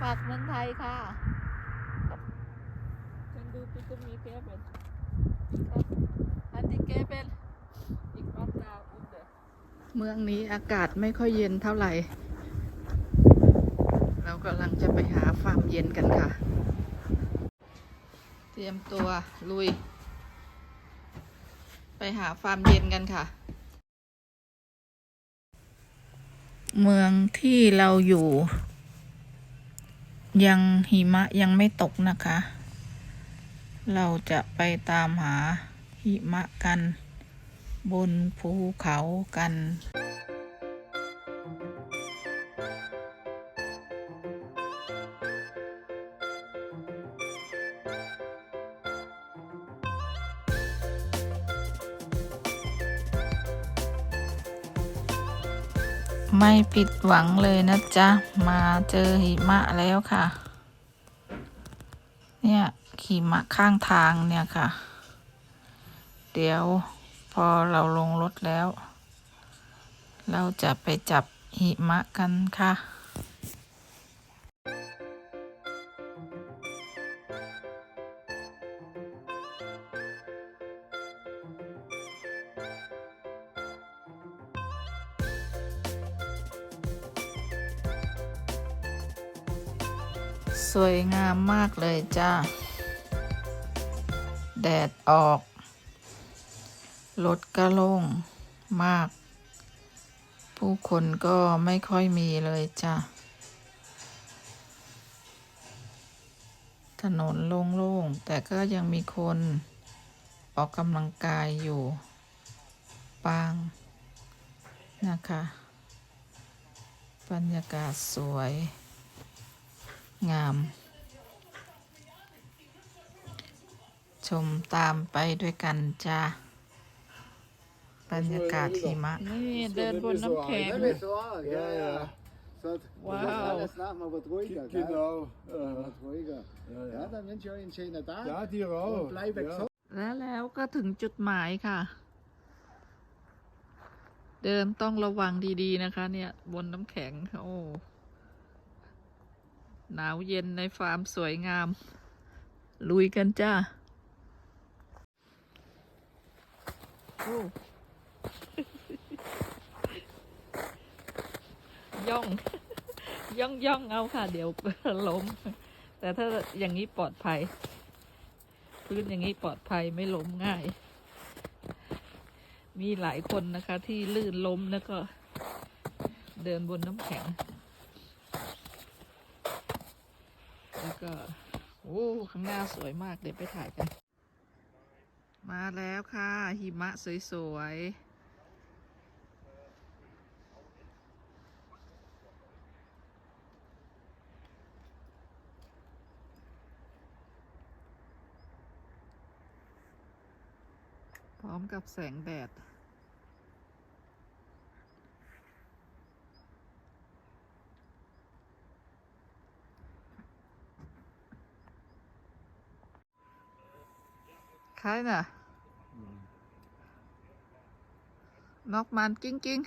ฝากเมืองไทยค่ะฉันดูปิกมีเคเบนอันที่เคเบนอีกรอบดาวอุ้มเดเมืองนี้อากาศไม่ค่อยเย็นเท่าไหร่ เรากำลังจะไปหาฟาร์มเย็นกันค่ะ เตรียมตัวลุย ไปหาฟาร์มเย็นกันค่ะ เมืองที่เราอยู่ ยังหิมะยังไม่ตกนะคะ เราจะไปตามหาหิมะกัน บนภูเขากัน ไม่ผิดหวังเลยนะจ๊ะ มาเจอหิมะแล้วค่ะ เนี่ยหิมะข้างทางเนี่ยค่ะ เดี๋ยวพอเราลงรถแล้ว เราจะไปจับหิมะกันค่ะามากเลยจ้า แดดออก รถก็โล่งมาก ผู้คนก็ไม่ค่อยมีเลยจ้าถนนโล่งๆ แต่ก็ยังมีคนออกกำลังกายอยู่ปางนะคะ บรรยากาศสวย งาม ชมตามไปด้วยกันจ้าบรรยากาศหิมะ นี่เดินบนน้ำแข็ง Ja, ja. ja. Zat, Wauw. Dat is alles nach maar wat ruhiger. gell? Genau. Wat ruhiger. Ja, Ja, ja. dann wünsche ich euch einen schönen Tag. Ja, dir Und auch. bleibe Ja. gesund. และแล้วก็ถึงจุดหมายค่ะ เดินต้องระวังดีๆนะคะ เนี่ย บนน้ำแข็งโอ้หนาวเย็นในฟาร์มสวยงาม ลุยกันจ้าโอ้ ย่อง ย่องย่องเอาค่ะ เดี๋ยวล้ม แต่ถ้าอย่างนี้ปลอดภัย พื้นอย่างนี้ปลอดภัยไม่ล้มง่าย มีหลายคนนะคะ ที่ลื่นล้มแล้วก็ เดินบนน้ำแข็ง แล้วก็ โอ้ ข้างหน้าสวยมาก เดี๋ยวไปถ่ายกัน มาแล้วค่ะ หิมะสวยๆพร้อมกับแสงแดด ใครน่ะ นอกมันกิ้งกิ้ง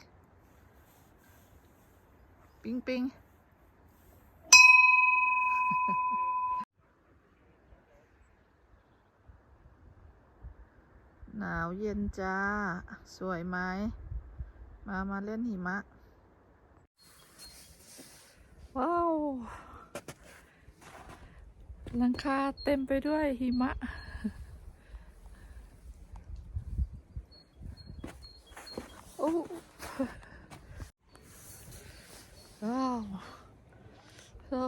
ปิ้งปิ้งหนาวเย็นจ้า สวยไหม มามาเล่นหิมะ ว้าวหลังคาเต็มไปด้วยหิมะ โอ้ว้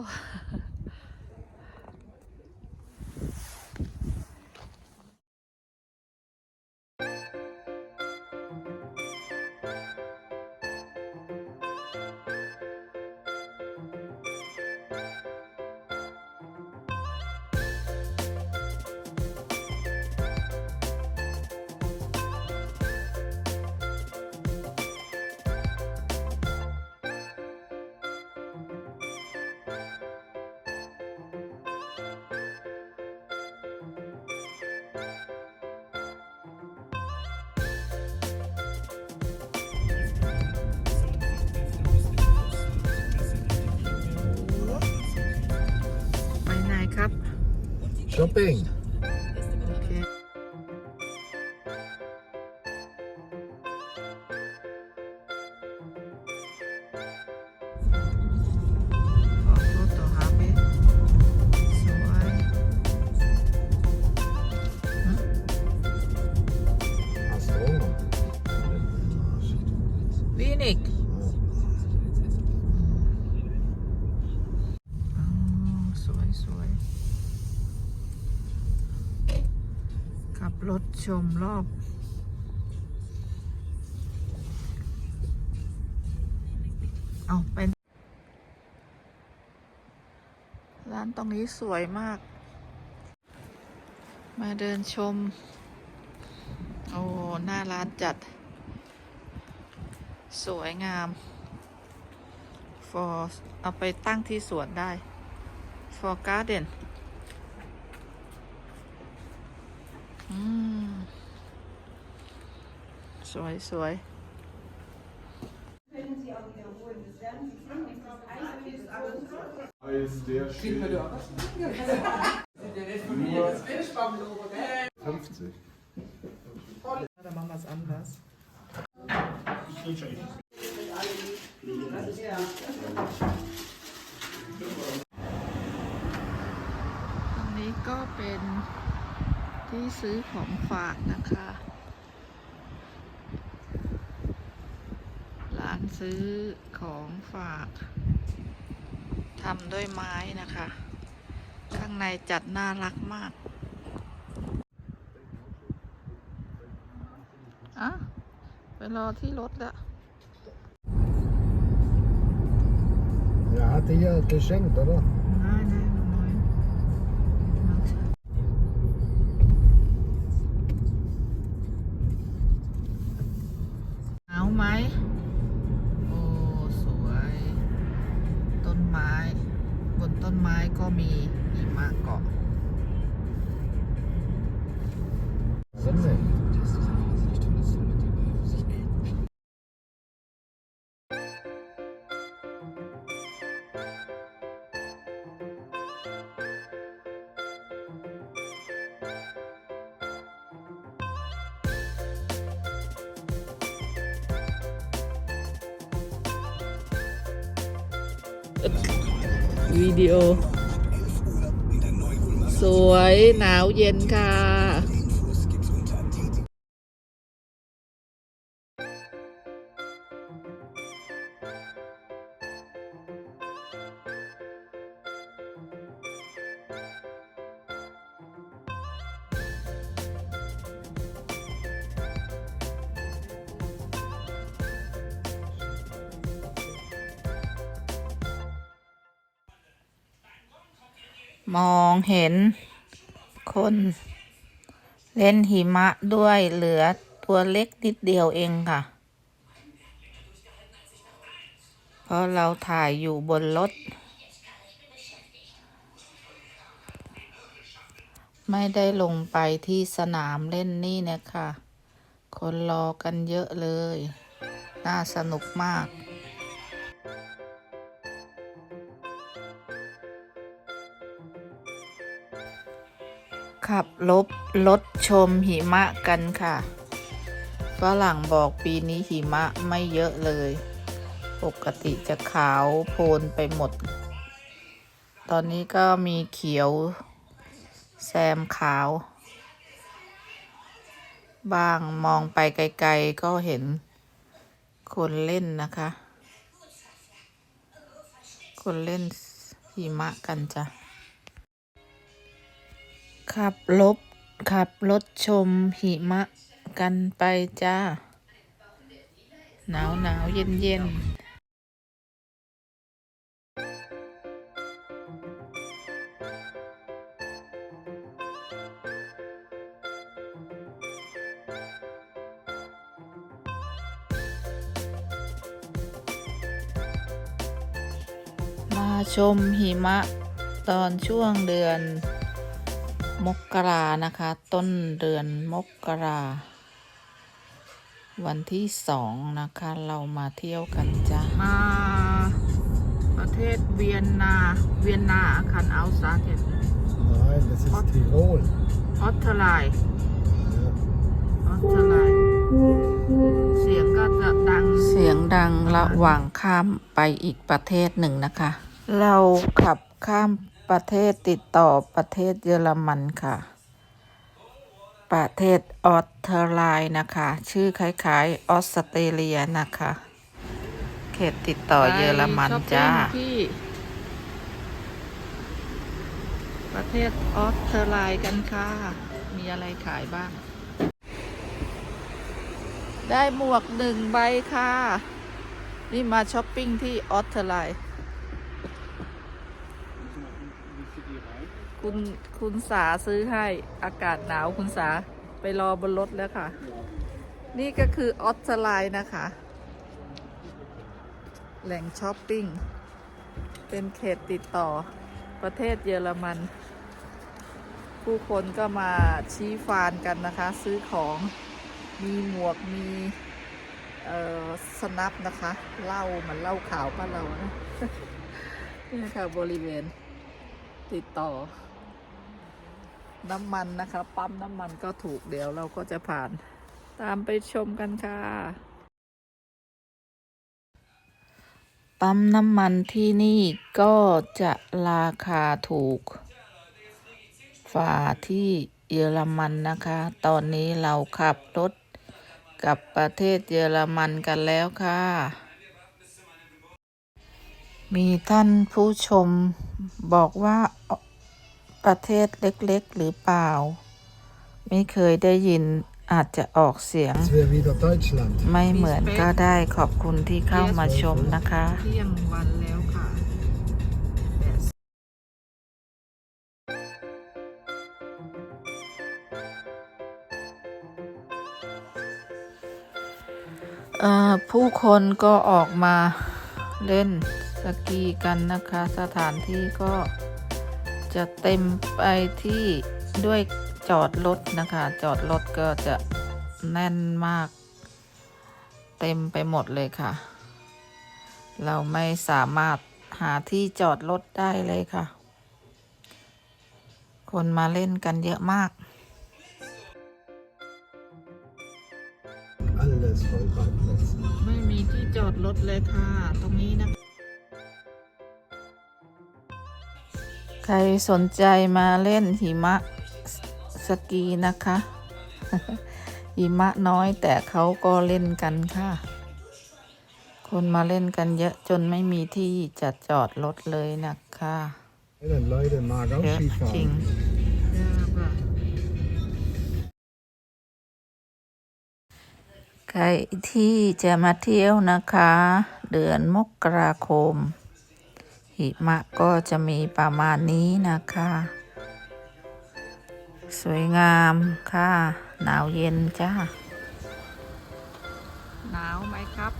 า ชมรอบ เอาเป็น ร้านตรงนี้สวยมาก มาเดินชม โอ้ หน้าร้านจัด สวยงาม for เอาไปตั้งที่สวนได้ for garden อืม สวยสวย Als der steht. 50. Oder machen wir es anders? ตรงนี้ก็เป็นที่ซื้อของฝากนะคะ ร้าน ซื้อของฝากทำด้วยไม้นะคะ ข้างในจัดน่ารักมากอะไปรอที่รถแล้ว Ja, hat die ja geschenkt, oder? วิดีโอ สวยหนาวเย็นค่ะ มองเห็นคน เล่นหิมะด้วยเหลือตัวเล็กนิดเดียวเองค่ะ เพราะเราถ่ายอยู่บนรถ ไม่ได้ลงไปที่สนามเล่นนี่นะคะคนรอกันเยอะเลย น่าสนุกมาก ขับรถรถชมหิมะกันค่ะ ฝรั่งบอกปีนี้หิมะไม่เยอะเลย ปกติจะขาวโพลนไปหมด ตอนนี้ก็มีเขียว แซมขาว บ้างมองไปไกลๆ ก็เห็นคนเล่นนะคะ คนเล่นหิมะกันจ้ะ ขับรถขับรถชมหิมะกันไปจ้า หนาวหนาวเย็นเย็นมาชมหิมะตอนช่วงเดือน มกรานะคะ ต้นเดือนมกรา วันที่สองนะคะ เรามาเที่ยวกันจ้ามา ประเทศเวียนนา เวียนนาคันเอาซาเท Ja, Nein, das ist Tirol. ออสเตรไล Ja. ออสเตรไลเสียงก็จะดัง เสียงดังระหว่างข้ามไปอีกประเทศหนึ่งนะคะ เราขับข้าม ประเทศติดต่อประเทศเยอรมันค่ะ ประเทศออสเตรไลนะคะ ชื่อคล้ายๆออสเตรเลียนะคะ เขตติดต่อเยอรมันจ้าประเทศออสเตรไลกันค่ะ มีอะไรขายบ้าง ได้หมวกหนึ่งใบค่ะ นี่มาช้อปปิ้งที่ออสเตรไล คุณคุณสาซื้อให้อากาศหนาวคุณสาไปรอบนรถแล้วค่ะ นี่ก็คือออสเตรไลนะคะ แหล่งช้อปปิ้ง เป็นเขตติดต่อประเทศเยอรมัน ผู้คนก็มาชี้ฟานกันนะคะ ซื้อของมีหมวกมีเอ่อสนับนะคะเหล้ามันเหล้าขาวบ้านเรานะนี่ค่ะบริเวณติดต่อ น้ำมันนะคะปั๊มน้ำมันก็ถูกเดี๋ยวเราก็จะผ่านตามไปชมกันค่ะ ปั๊มน้ำมันที่นี่ก็จะราคาถูกฝ่าที่เยอรมันนะคะ ตอนนี้เราขับรถกับประเทศเยอรมันกันแล้วค่ะ มีท่านผู้ชมบอกว่า ประเทศเล็กๆ หรือเปล่า ไม่เคยได้ยินอาจจะออกเสียง Das wäre wieder Deutschland. ไม่เหมือนก็ได้ขอบคุณที่เข้ามาชมนะคะเที่ยงวันแล้วค่ะเอ่อผู้คนก็ออกมาเล่นสกีกันนะคะ สถานที่ก็ จะเต็มไปที่ด้วยจอดรถนะคะ จอดรถก็จะแน่นมาก เต็มไปหมดเลยค่ะ เราไม่สามารถหาที่จอดรถได้เลยค่ะ คนมาเล่นกันเยอะมาก Alles voll Parkplätze. ไม่มีที่จอดรถเลยค่ะ ตรงนี้นะ ใครสนใจมาเล่นหิมะสสกีนะคะ หิมะน้อยแต่เขาก็เล่นกันค่ะ คนมาเล่นกันเยอะจนไม่มีที่จะจอดรถเลยนะคะ Dann Leute mag auch เยอะจริง Skifahren. ใครที่จะมาเที่ยวนะคะ เดือนมกราคม หิมะก็จะมีประมาณนี้นะคะ สวยงามค่ะ หนาวเย็นจ้า หนาวไหมครับ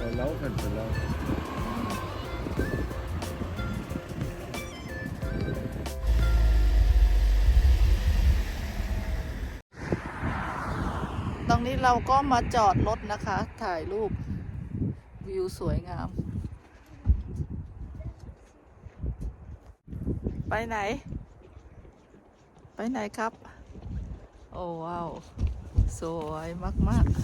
Verlaufen, verlaufen. ตรงนี้เราก็มาจอดรถนะคะ ถ่ายรูป วิวสวยงาม ไปไหน ไปไหนครับ โอ้ว้าว สวยมาก ๆ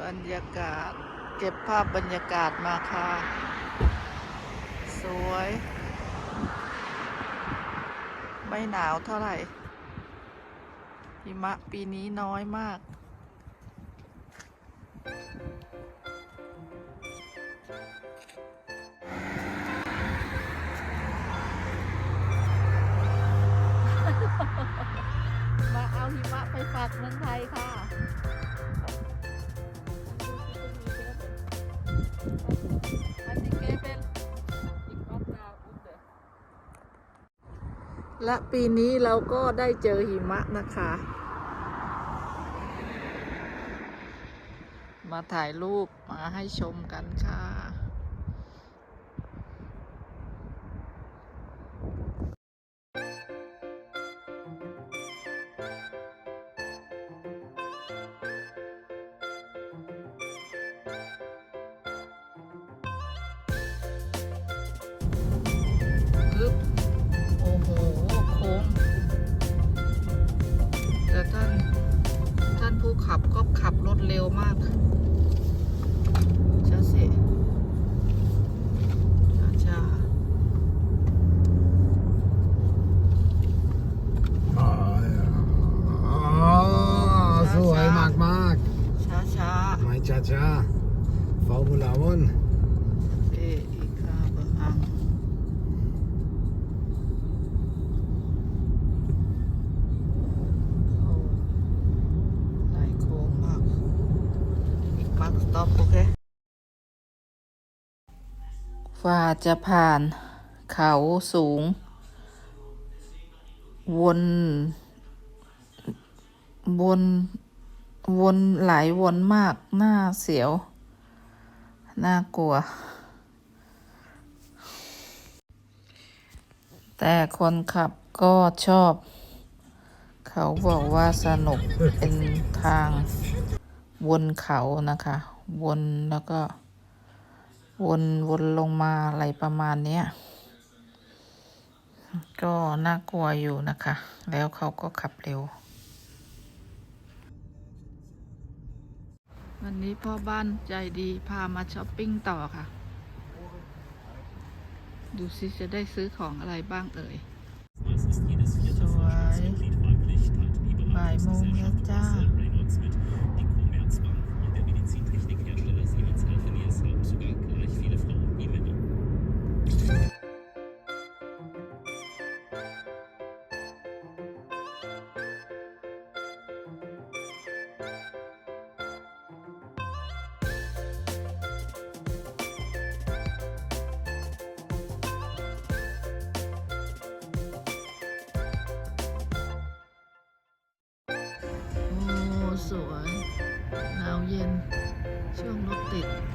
บรรยากาศ เก็บภาพบรรยากาศมาค่ะ สวย ไม่หนาวเท่าไหร่หิมะปีนี้น้อยมาก เอาหิมะไปฝากเมืองไทยค่ะและปีนี้เราก็ได้เจอหิมะนะคะ มาถ่ายรูปมาให้ชมกันค่ะ ฝ่าจะผ่านเขาสูง วนวนวนหลายวนมากหน้าเสียว น่ากลัว แต่คนขับก็ชอบ เขาบอกว่าสนุกเป็นทางวนเขานะคะ วนแล้วก็ วนวนลงมาอะไรประมาณเนี้ยก็น่ากลัวอยู่นะคะ แล้วเขาก็ขับเร็ว วันนี้พ่อบ้านใจดีพามาช้อปปิ้งต่อค่ะ ดูสิจะได้ซื้อของอะไรบ้างเอ่ย สวยบ่ายโมงแล้วจ้า เย็น ช่วงรถติดเ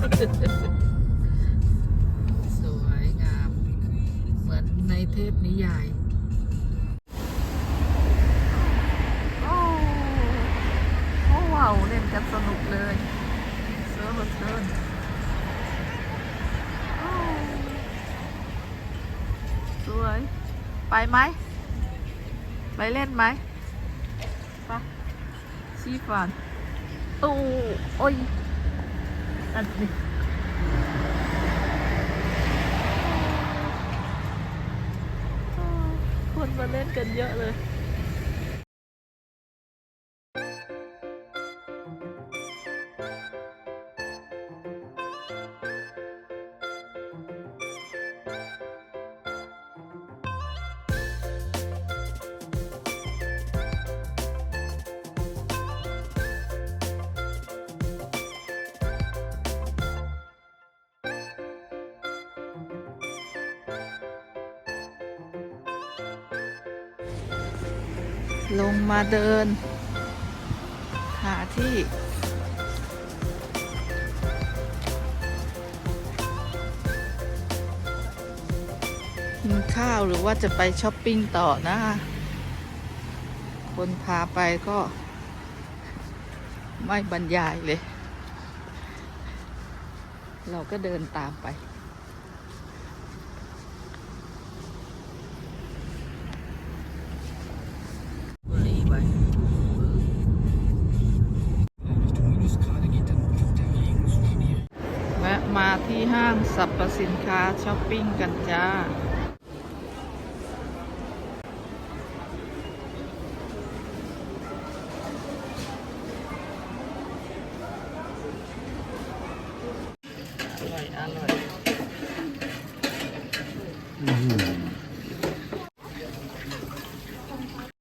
Ha ha ha. สวย ไปไหม ไปเล่นไหมไปชีฟันตู้โอ้ยอันนี้คนมาเล่นกันเยอะเลย ลงมาเดิน หาที่ กินข้าวหรือว่าจะไปช้อปปิ้งต่อนะคนพาไปก็ ไม่บรรยายเลย เราก็เดินตามไป สรรพสินค้าช้อปปิ้งกันจ้า